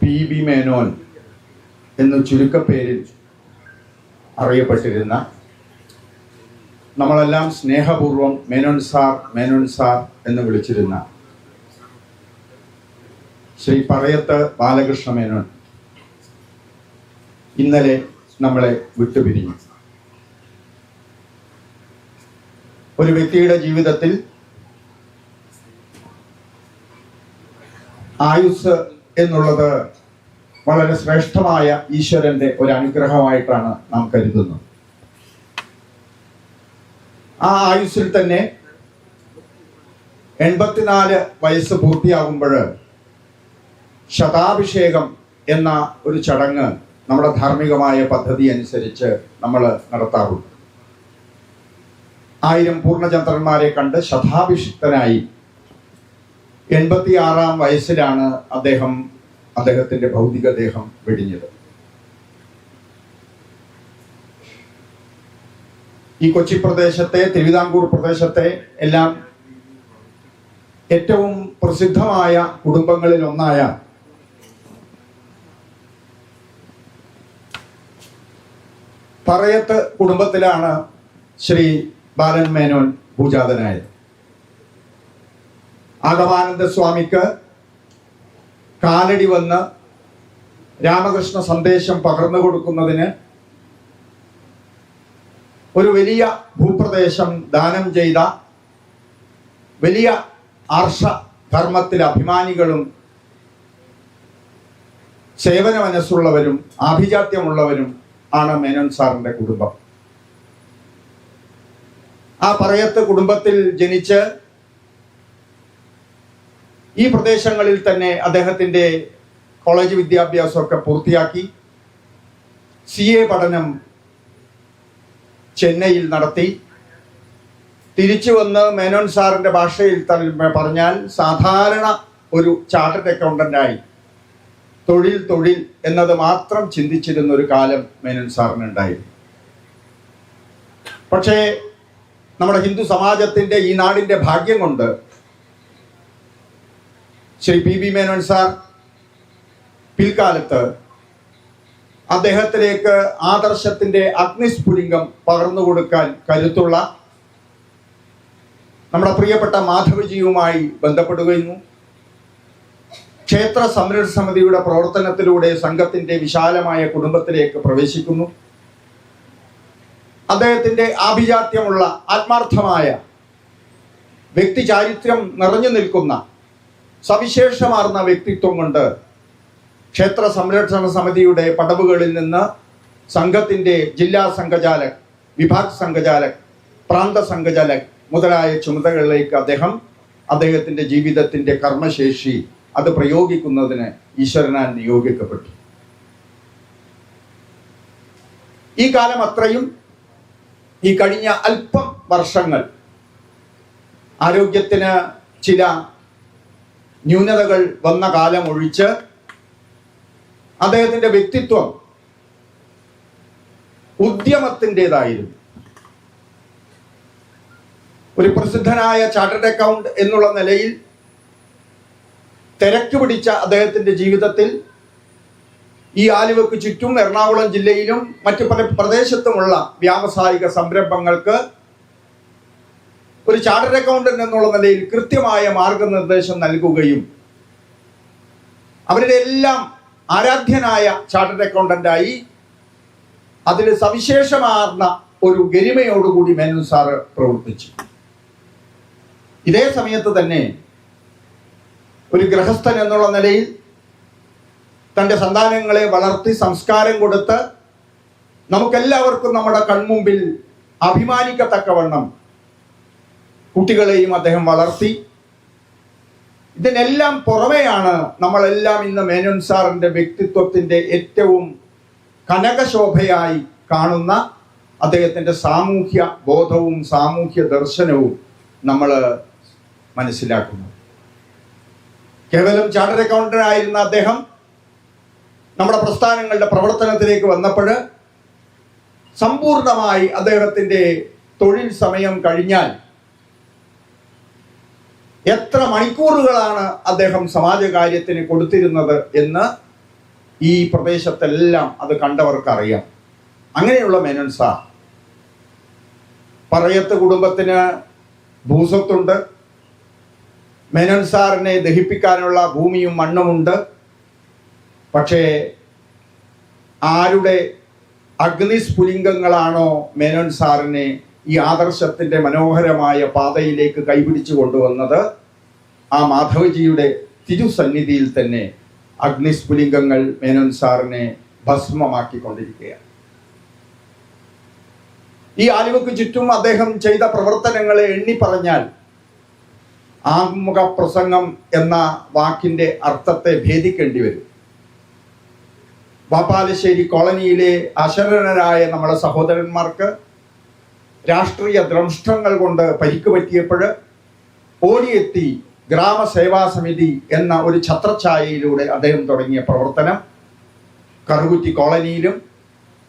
P. B Menon എന്ന് ചുരുക്കപ്പേരിൽ അറിയപ്പെട്ടിരുന്ന നമ്മളെല്ലാം സ്നേഹപൂർവം മേനോൻ സാർ മേനോൻ സാർ എന്ന് വിളിച്ചിരുന്ന ശ്രീ പറയത്ത് ബാലകൃഷ്ണ മേനോൻ ഇന്നലെ നമ്മളെ വിട്ടുപിരിഞ്ഞു. ഒരു വ്യക്തിയുടെ ജീവിതത്തിൽ ആയുസ് എന്നുള്ളത് വളരെ ശ്രേഷ്ഠമായ ഈശ്വരന്റെ ഒരു അനുഗ്രഹമായിട്ടാണ് നാം കരുതുന്നത്. ആ ആയുസ്സിൽ തന്നെ എൺപത്തിനാല് വയസ്സ് പൂർത്തിയാകുമ്പോൾ ശതാഭിഷേകം എന്ന ഒരു ചടങ്ങ് നമ്മുടെ ധാർമ്മികമായ പദ്ധതി അനുസരിച്ച് നമ്മൾ നടത്താറുണ്ട്. ആയിരം പൂർണചന്ദ്രന്മാരെ കണ്ട് ശതാഭിഷിക്തനായി എൺപത്തിയാറാം വയസ്സിലാണ് അദ്ദേഹം അദ്ദേഹത്തിന്റെ ഭൗതിക ദേഹം വെടിഞ്ഞത്. ഈ കൊച്ചി പ്രദേശത്തെ തിരുവിതാംകൂർ പ്രദേശത്തെ എല്ലാം ഏറ്റവും പ്രസിദ്ധമായ കുടുംബങ്ങളിൽ ഒന്നായ പറയത്ത് കുടുംബത്തിലാണ് ശ്രീ ബാലൻ മേനോൻ പൂജാതനായത്. ആഗമാനന്ദ സ്വാമിക്ക് കാലടി വന്ന് രാമകൃഷ്ണ സന്ദേശം പകർന്നു കൊടുക്കുന്നതിന് ഒരു വലിയ ഭൂപ്രദേശം ദാനം ചെയ്ത വലിയ ആർഷ കർമ്മത്തിൽ അഭിമാനികളും സേവന മനസ്സുള്ളവരും ആഭിജാത്യമുള്ളവരും ആണ് മേനോൻ സാറിന്റെ കുടുംബം. ആ പറയത്ത് കുടുംബത്തിൽ ജനിച്ച് ഈ പ്രദേശങ്ങളിൽ തന്നെ അദ്ദേഹത്തിന്റെ കോളേജ് വിദ്യാഭ്യാസമൊക്കെ പൂർത്തിയാക്കി സി എ പഠനം ചെന്നൈയിൽ നടത്തി. തിരിച്ചു വന്ന് മേനോൻ സാറിന്റെ ഭാഷയിൽ പറഞ്ഞാൽ സാധാരണ ഒരു ചാർട്ടഡ് അക്കൗണ്ടന്റായി തൊഴിൽ തൊഴിൽ എന്നത് മാത്രം ചിന്തിച്ചിരുന്ന ഒരു കാലം മേനോൻ സാറിനുണ്ടായിരുന്നു. പക്ഷേ നമ്മുടെ ഹിന്ദു സമാജത്തിന്റെ ഈ നാടിന്റെ ഭാഗ്യം കൊണ്ട് Shri P B Menon sir പിൽക്കാലത്ത് അദ്ദേഹത്തിലേക്ക് ആദർശത്തിന്റെ അഗ്നിസ്ഫുലിംഗം പകർന്നു കൊടുക്കാൻ കരുത്തുള്ള നമ്മുടെ പ്രിയപ്പെട്ട മാധവജിയുമായി ബന്ധപ്പെടുകയും ക്ഷേത്ര സംരക്ഷണ സമിതിയുടെ പ്രവർത്തനത്തിലൂടെ സംഘത്തിന്റെ വിശാലമായ കുടുംബത്തിലേക്ക് പ്രവേശിക്കുന്നു. അദ്ദേഹത്തിന്റെ ആഭിജാത്യമുള്ള ആത്മാർത്ഥമായ വ്യക്തി ചാരിത്രം നിറഞ്ഞു നിൽക്കുന്ന സവിശേഷമാർന്ന വ്യക്തിത്വം കൊണ്ട് ക്ഷേത്ര സംരക്ഷണ സമിതിയുടെ പടവുകളിൽ നിന്ന് സംഘത്തിന്റെ ജില്ലാ സംഘചാലക് വിഭാഗ് സംഘചാലക് പ്രാന്ത സംഘചാലക് മുതലായ ചുമതലകളിലേക്ക് അദ്ദേഹം അദ്ദേഹത്തിന്റെ ജീവിതത്തിന്റെ കർമ്മശേഷി അത് പ്രയോഗിക്കുന്നതിന് ഈശ്വരനാൽ നിയോഗിക്കപ്പെട്ടു. ഈ കാലം അത്രയും ഈ കഴിഞ്ഞ അല്പം വർഷങ്ങൾ ആരോഗ്യത്തിന് ചില ന്യൂനതകൾ വന്ന കാലം ഒഴിച്ച് അദ്ദേഹത്തിന്റെ വ്യക്തിത്വം ഉദ്യമത്തിന്റെതായിരുന്നു ഒരു പ്രസിദ്ധനായ ചാർട്ടേഡ് അക്കൗണ്ട് എന്നുള്ള നിലയിൽ തിരക്ക് പിടിച്ച അദ്ദേഹത്തിന്റെ ജീവിതത്തിൽ ഈ ആലുവക്ക് ചുറ്റും എറണാകുളം ജില്ലയിലും മറ്റു പല പ്രദേശത്തുമുള്ള വ്യാവസായിക സംരംഭങ്ങൾക്ക് ഒരു ചാർട്ടേഡ് അക്കൗണ്ടന്റ് എന്നുള്ള നിലയിൽ കൃത്യമായ മാർഗനിർദ്ദേശം നൽകുകയും അവരുടെ എല്ലാം ആരാധ്യനായ ചാർട്ടേഡ് അക്കൗണ്ടന്റായി അതിൽ സവിശേഷമാർന്ന ഒരു ഗരിമയോടുകൂടി മേനു സാറ് പ്രവർത്തിച്ചു. ഇതേ സമയത്ത് തന്നെ ഒരു ഗൃഹസ്ഥൻ എന്നുള്ള നിലയിൽ തന്റെ സന്താനങ്ങളെ വളർത്തി സംസ്കാരം കൊടുത്ത് നമുക്കെല്ലാവർക്കും നമ്മുടെ കൺമുമ്പിൽ അഭിമാനിക്കത്തക്കവണ്ണം കുട്ടികളെയും അദ്ദേഹം വളർത്തി. ഇതിനെല്ലാം പുറമെയാണ് നമ്മളെല്ലാം ഇന്ന് മേനോൻ സാറിന്റെ വ്യക്തിത്വത്തിന്റെ ഏറ്റവും കനകശോഭയായി കാണുന്ന അദ്ദേഹത്തിന്റെ സാമൂഹ്യ ബോധവും സാമൂഹ്യ ദർശനവും നമ്മൾ മനസ്സിലാക്കുന്നു കേവലം ചാർട്ടർ അക്കൗണ്ടന്റ് ആയിരുന്ന അദ്ദേഹം നമ്മുടെ പ്രസ്ഥാനങ്ങളുടെ പ്രവർത്തനത്തിലേക്ക് വന്നപ്പോൾ സമ്പൂർണമായി അദ്ദേഹത്തിന്റെ തൊഴിൽ സമയം കഴിഞ്ഞാൽ എത്ര മണിക്കൂറുകളാണ് അദ്ദേഹം സമാജകാര്യത്തിന് കൊടുത്തിരുന്നത് എന്ന് ഈ പ്രദേശത്തെല്ലാം അത് കണ്ടവർക്കറിയാം. അങ്ങനെയുള്ള മേനോൻ സാർ പറയത്ത് കുടുംബത്തിന് ഭൂസ്വത്തുണ്ട്. മേനോൻ സാറിനെ ദഹിപ്പിക്കാനുള്ള ഭൂമിയും മണ്ണുമുണ്ട്. പക്ഷേ ആരുടെ അഗ്നിസ്ഫുലിംഗങ്ങളാണോ മേനോൻ സാറിനെ ഈ ആദർശത്തിന്റെ മനോഹരമായ പാതയിലേക്ക് കൈപിടിച്ചു കൊണ്ടുവന്നത് ആ മാധവജിയുടെ തിരുസന്നിധിയിൽ തന്നെ അഗ്നിസ്ഫുലിംഗങ്ങൾ മേനോൻ സാറിനെ ഭസ്മമാക്കിക്കൊണ്ടിരിക്കുകയാണ്. ഈ ആലുവക്ക് ചുറ്റും അദ്ദേഹം ചെയ്ത പ്രവർത്തനങ്ങളെ എണ്ണി പറഞ്ഞാൽ ആമുഖ പ്രസംഗം എന്ന വാക്കിന്റെ അർത്ഥത്തെ ഭേദിക്കേണ്ടി വരും. വാപ്പാലശ്ശേരി കോളനിയിലെ അശരണരായ നമ്മുടെ സഹോദരന്മാർക്ക് രാഷ്ട്രീയ ദ്രംഷ്ടങ്ങൾ കൊണ്ട് പരിക്ക് പറ്റിയപ്പോൾ ഓടിയെത്തി ഗ്രാമസേവാ സമിതി എന്ന ഒരു ഛത്രഛായയിലൂടെ അദ്ദേഹം തുടങ്ങിയ പ്രവർത്തനം. കറുകുറ്റി കോളനിയിലും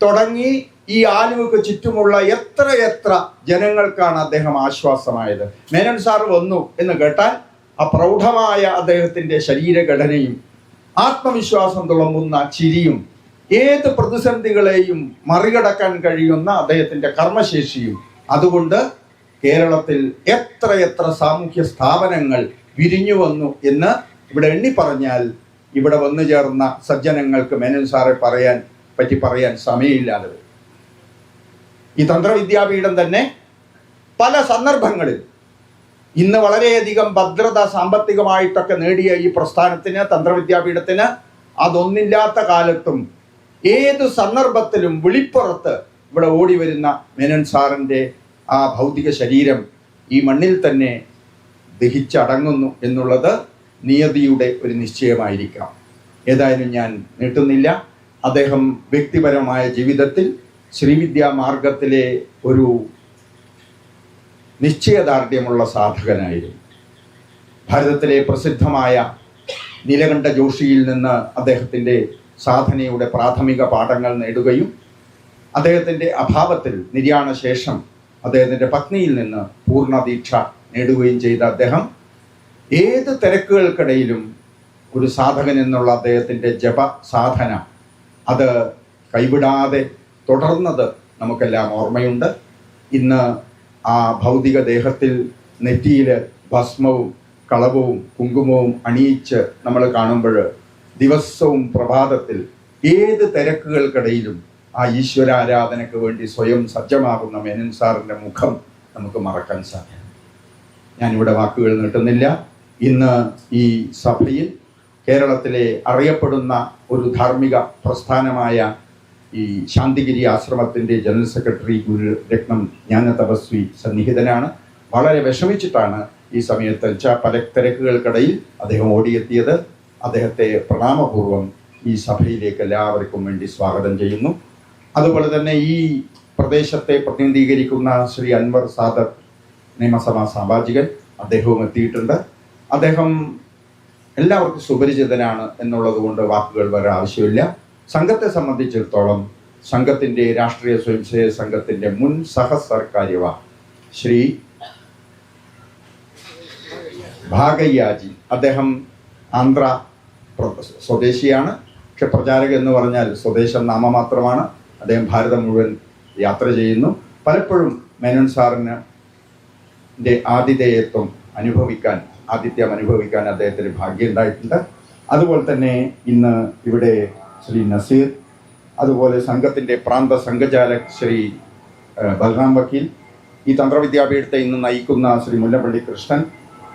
തുടങ്ങി ഈ ആലുവക്ക് ചുറ്റുമുള്ള എത്ര എത്ര ജനങ്ങൾക്കാണ് അദ്ദേഹം ആശ്വാസമായത്. മേനൻ സാർ വന്നു എന്ന് കേട്ടാൽ ആ പ്രൗഢമായ അദ്ദേഹത്തിന്റെ ശരീരഘടനയും ആത്മവിശ്വാസം തുളമ്പുന്ന ചിരിയും ഏത് പ്രതിസന്ധികളെയും മറികടക്കാൻ കഴിയുന്ന അദ്ദേഹത്തിന്റെ കർമ്മശേഷിയും. അതുകൊണ്ട് കേരളത്തിൽ എത്രയെത്ര എത്ര സാമൂഹ്യ സ്ഥാപനങ്ങൾ വിരിഞ്ഞു വന്നു എന്ന് ഇവിടെ എണ്ണി പറഞ്ഞാൽ ഇവിടെ വന്നു ചേർന്ന സജ്ജനങ്ങൾക്ക് മേനൻ സാറെ പറയാൻ പറ്റി പറയാൻ സമയമില്ലാതെ ഈ തന്ത്രവിദ്യാപീഠം തന്നെ പല സന്ദർഭങ്ങളിൽ ഇന്ന് വളരെയധികം ഭദ്രത സാമ്പത്തികമായിട്ടൊക്കെ നേടിയ ഈ പ്രസ്ഥാനത്തിന് തന്ത്രവിദ്യാപീഠത്തിന് അതൊന്നില്ലാത്ത കാലത്തും ഏത് സന്ദർഭത്തിലും വിളിപ്പുറത്ത് ഇവിടെ ഓടി വരുന്ന മേനൻ സാറിന്റെ ആ ഭൗതിക ശരീരം ഈ മണ്ണിൽ തന്നെ ദഹിച്ചടങ്ങുന്നു എന്നുള്ളത് നിയതിയുടെ ഒരു നിശ്ചയമായിരിക്കാം. ഏതായാലും ഞാൻ നീട്ടുന്നില്ല. അദ്ദേഹം വ്യക്തിപരമായ ജീവിതത്തിൽ ശ്രീവിദ്യാ മാർഗത്തിലെ ഒരു നിശ്ചയദാർഢ്യമുള്ള സാധകനായിരുന്നു. ഭാരതത്തിലെ പ്രസിദ്ധമായ നീലകണ്ഠ ജോഷിയിൽ നിന്ന് അദ്ദേഹത്തിന്റെ സാധനയുടെ പ്രാഥമിക പാഠങ്ങൾ നേടുകയും അദ്ദേഹത്തിന്റെ അഭാവത്തിൽ നിര്യാണ ശേഷം അദ്ദേഹത്തിന്റെ പത്നിയിൽ നിന്ന് പൂർണ ദീക്ഷ നേടുകയും ചെയ്ത അദ്ദേഹം ഏത് തിരക്കുകൾക്കിടയിലും ഒരു സാധകൻ എന്നുള്ള അദ്ദേഹത്തിന്റെ ജപ സാധന അത് കൈവിടാതെ തുടർന്നത് നമുക്കെല്ലാം ഓർമ്മയുണ്ട്. ഇന്ന് ആ ഭൗതിക ദേഹത്തിൽ നെറ്റിയിൽ ഭസ്മവും കളവും കുങ്കുമവും അണിയിച്ച് നമ്മൾ കാണുമ്പോൾ ദിവസവും പ്രഭാതത്തിൽ ഏത് തിരക്കുകൾക്കിടയിലും ആ ഈശ്വരാരാധനയ്ക്ക് വേണ്ടി സ്വയം സജ്ജമാകുന്ന മേനൻ സാറിന്റെ മുഖം നമുക്ക് മറക്കാൻ സാധിക്കും. ഞാനിവിടെ വാക്കുകൾ നീട്ടുന്നില്ല. ഇന്ന് ഈ സഭയിൽ കേരളത്തിലെ അറിയപ്പെടുന്ന ഒരു ധാർമ്മിക പ്രസ്ഥാനമായ ഈ ശാന്തിഗിരി ആശ്രമത്തിന്റെ ജനറൽ സെക്രട്ടറി ഗുരു രത്നം ജ്ഞാന തപസ്വി സന്നിഹിതനാണ്. വളരെ വിഷമിച്ചിട്ടാണ് ഈ സമയത്ത് പല തിരക്കുകൾക്കിടയിൽ അദ്ദേഹം ഓടിയെത്തിയത്. അദ്ദേഹത്തെ പ്രണാമപൂർവം ഈ സഭയിലേക്ക് എല്ലാവർക്കും വേണ്ടി സ്വാഗതം ചെയ്യുന്നു. അതുപോലെ തന്നെ ഈ പ്രദേശത്തെ പ്രതിനിധീകരിക്കുന്ന ശ്രീ അൻവർ സാദർ നിയമസഭാ സാമാജികൻ അദ്ദേഹവും എത്തിയിട്ടുണ്ട്. അദ്ദേഹം എല്ലാവർക്കും സുപരിചിതനാണ് എന്നുള്ളത് കൊണ്ട് വാക്കുകൾ വരെ ആവശ്യമില്ല. സംഘത്തെ സംബന്ധിച്ചിടത്തോളം സംഘത്തിന്റെ രാഷ്ട്രീയ സ്വയംസേവ സംഘത്തിന്റെ മുൻ സഹസർക്കാര്യവ ശ്രീ ഭാഗയ്യാജി. അദ്ദേഹം ആന്ധ്ര സ്വദേശിയാണ്. പക്ഷെ പ്രചാരകൻ എന്ന് പറഞ്ഞാൽ സ്വദേശം നാമമാത്രമാണ്. അദ്ദേഹം ഭാരതം മുഴുവൻ യാത്ര ചെയ്യുന്നു. പലപ്പോഴും മേനോൻ സാറിന് ആതിഥേയത്വം അനുഭവിക്കാൻ ആതിഥ്യം അനുഭവിക്കാൻ അദ്ദേഹത്തിന് ഭാഗ്യം ഉണ്ടായിട്ടുണ്ട്. അതുപോലെ തന്നെ ഇന്ന് ഇവിടെ ശ്രീ നസീർ അതുപോലെ സംഘത്തിന്റെ പ്രാന്ത സംഘചാലക് ശ്രീ ബൽറാം വക്കീൽ ഈ തന്ത്രവിദ്യാപീഠത്തെ ഇന്ന് നയിക്കുന്ന ശ്രീ മുല്ലപ്പള്ളി കൃഷ്ണൻ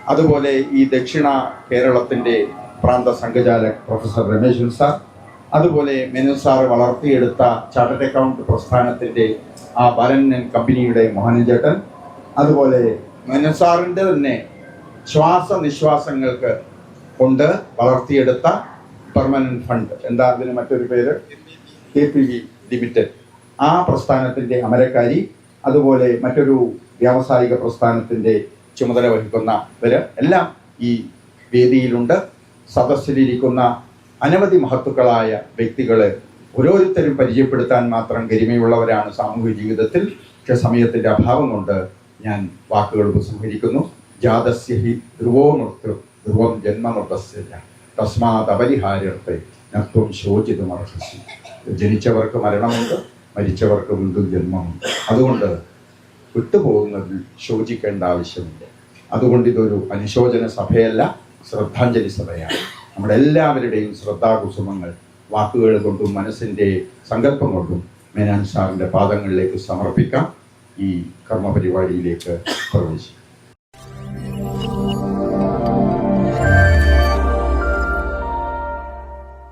അതുപോലെ ഈ ദക്ഷിണ കേരളത്തിന്റെ പ്രാന്ത സംഘചാലക് പ്രൊഫസർ രമേശൻ സാർ. അതുപോലെ മെനു സാർ വളർത്തിയെടുത്ത ചാർട്ടേഡ് അക്കൗണ്ട് പ്രസ്ഥാനത്തിന്റെ ആ ബാലൻ കമ്പനിയുടെ മോഹനൻ ചേട്ടൻ അതുപോലെ മെനു സാറിന്റെ തന്നെ ശ്വാസ നിശ്വാസങ്ങൾക്ക് കൊണ്ട് വളർത്തിയെടുത്ത പെർമനന്റ് ഫണ്ട്. എന്താ അതിന് മറ്റൊരു പേര്? K P V limited. ആ പ്രസ്ഥാനത്തിന്റെ അമരക്കാരി അതുപോലെ മറ്റൊരു വ്യാവസായിക പ്രസ്ഥാനത്തിന്റെ ചുമതല വഹിക്കുന്നവര് എല്ലാം ഈ വേദിയിലുണ്ട്. സദസ്സിലിരിക്കുന്ന അനവധി മഹത്തുക്കളായ വ്യക്തികളെ ഓരോരുത്തരും പരിചയപ്പെടുത്താൻ മാത്രം ഗരിമയുള്ളവരാണ് സാമൂഹിക ജീവിതത്തിൽ. പക്ഷെ സമയത്തിന്റെ അഭാവം കൊണ്ട് ഞാൻ വാക്കുകൾ ഉപസംഹരിക്കുന്നു. ജാതസ്യ ഹി ധ്രുവോ ജന്മമൃതസ്യ തസ്മാത് അപരിഹാര്യത്തെ നത്വം ശോചിതം അർഹസി ജനിച്ചവർക്ക് മരണമുണ്ട് മരിച്ചവർക്ക് വീണ്ടും ജന്മമുണ്ട്. അതുകൊണ്ട് വിട്ടുപോകുന്നതിൽ ശോചിക്കേണ്ട ആവശ്യമില്ല. അതുകൊണ്ട് ഇതൊരു അനുശോചന സഭയല്ല. ശ്രദ്ധാഞ്ജലി സഭയാണ്. നമ്മുടെ എല്ലാവരുടെയും ശ്രദ്ധാകുസുമങ്ങൾ വാക്കുകൾ കൊണ്ടും മനസ്സിന്റെ സങ്കല്പം കൊണ്ടും മേനാൻ സാറിന്റെ പാദങ്ങളിലേക്ക് സമർപ്പിക്കാം. ഈ കർമ്മപരിപാടിയിലേക്ക് പ്രവേശിക്കും.